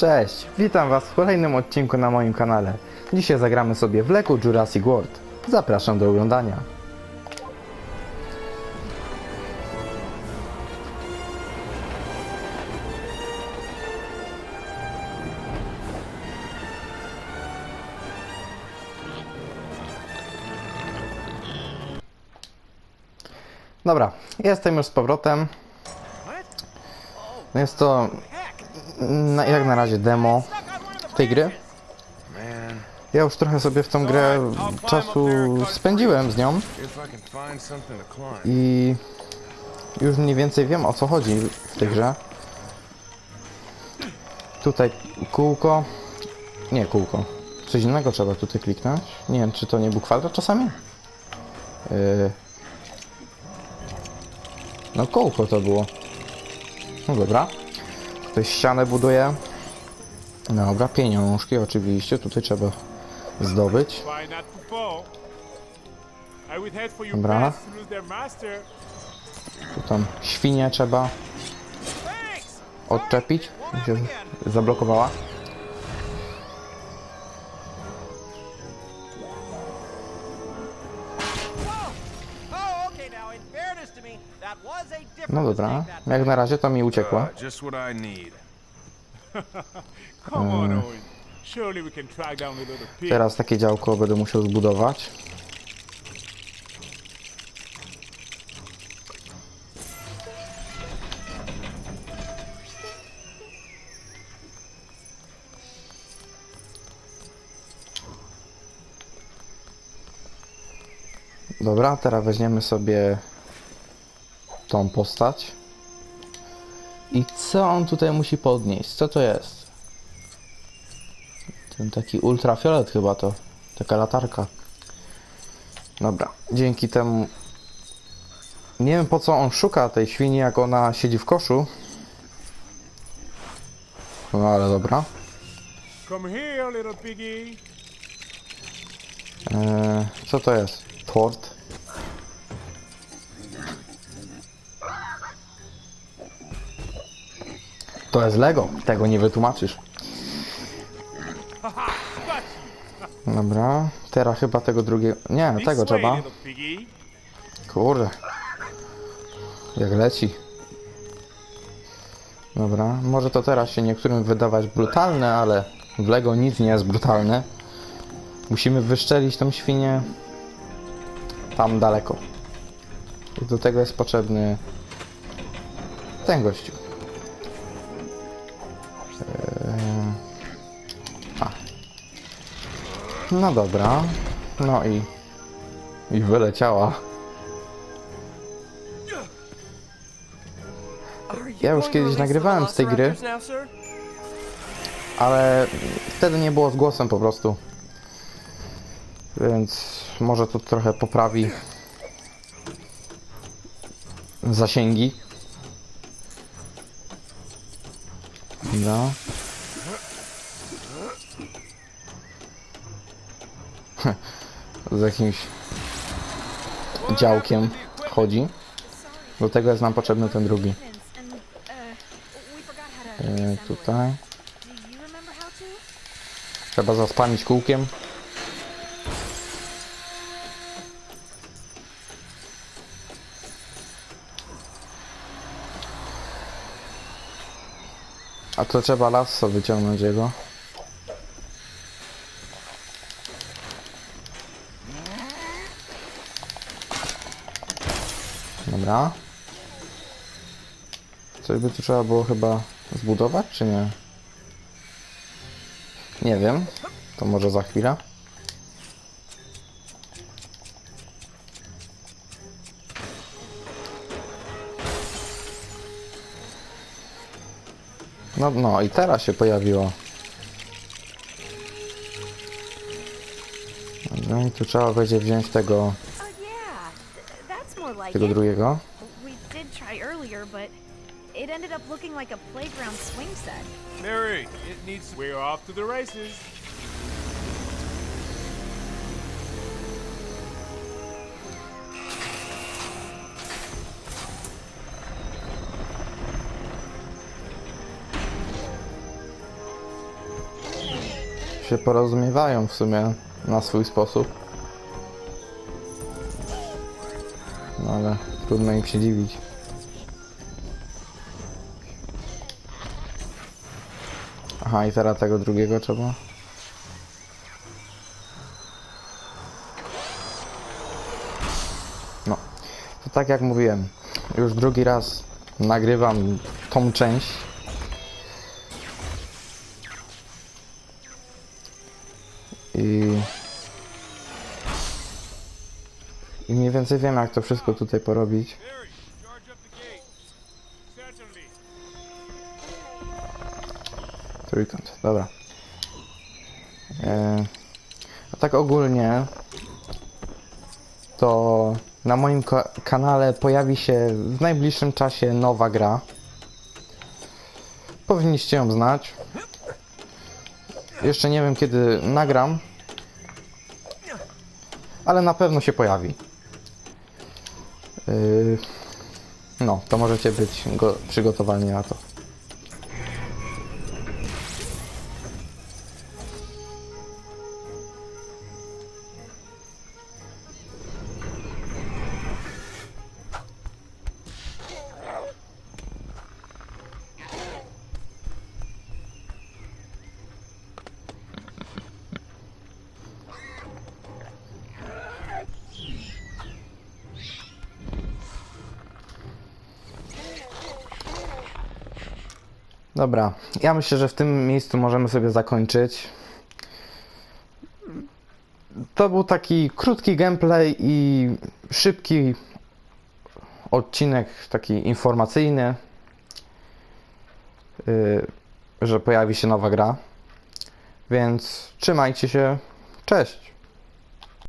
Cześć, witam Was w kolejnym odcinku na moim kanale. Dzisiaj zagramy sobie w Lego Jurassic World. Zapraszam do oglądania. Dobra, jestem już z powrotem. Jest to na, jak na razie demo tej gry. Ja już trochę sobie w tą grę czasu spędziłem z nią i już mniej więcej wiem o co chodzi w tej grze. Tutaj kółko. Nie kółko. Coś innego trzeba tutaj kliknąć. Nie wiem, czy to nie był kwadrat czasami? Yy. No kółko to było. No dobra. Tutaj ścianę buduję. Dobra, pieniążki oczywiście. Tutaj trzeba zdobyć. Dobra. Tu tam świnie trzeba odczepić. Się zablokowała. No dobra, jak na razie to mi uciekło. Uh, pig. Teraz takie działko będę musiał zbudować. Dobra, teraz weźmiemy sobie tą postać. I co on tutaj musi podnieść? Co to jest? Ten taki ultrafiolet chyba to. Taka latarka. Dobra, dzięki temu... Nie wiem po co on szuka tej świni, jak ona siedzi w koszu. No ale dobra. Eee, co to jest? Tort. To jest Lego, tego nie wytłumaczysz. Dobra, teraz chyba tego drugiego. Nie, This tego trzeba. Kurde. Jak leci. Dobra, może to teraz się niektórym wydawać brutalne, ale w Lego nic nie jest brutalne. Musimy wyszczelić tą świnię tam daleko. I do tego jest potrzebny ten gościu. Eee, A. No dobra. No i i wyleciała. Ja już kiedyś nagrywałem z tej gry, ale wtedy nie było z głosem po prostu. Więc może to trochę poprawi zasięgi. No. Z jakimś działkiem chodzi. Do tego jest nam potrzebny ten drugi. E, tutaj. Trzeba zaspamić kółkiem. A to trzeba lasso wyciągnąć jego. Dobra. Coś by tu trzeba było chyba zbudować, czy nie? Nie wiem. To może za chwilę. No, no i teraz się pojawiło. No i tu trzeba będzie wziąć tego, Oh tego drugiego. It ended up looking like a playground swing set. Mary, it needs. We're off to the races. Się porozumiewają w sumie na swój sposób. No ale trudno im się dziwić. Aha, i teraz tego drugiego trzeba. No, to tak jak mówiłem, już drugi raz nagrywam tą część. I... I mniej więcej wiem jak to wszystko tutaj porobić. Trójkąt, dobra. E, a tak ogólnie to na moim ka- kanale pojawi się w najbliższym czasie nowa gra. Powinniście ją znać. Jeszcze nie wiem kiedy nagram, ale na pewno się pojawi. Yy, no, to możecie być go- przygotowani na to. Dobra, ja myślę, że w tym miejscu możemy sobie zakończyć. To był taki krótki gameplay i szybki odcinek, taki informacyjny, yy, że pojawi się nowa gra. Więc trzymajcie się. Cześć!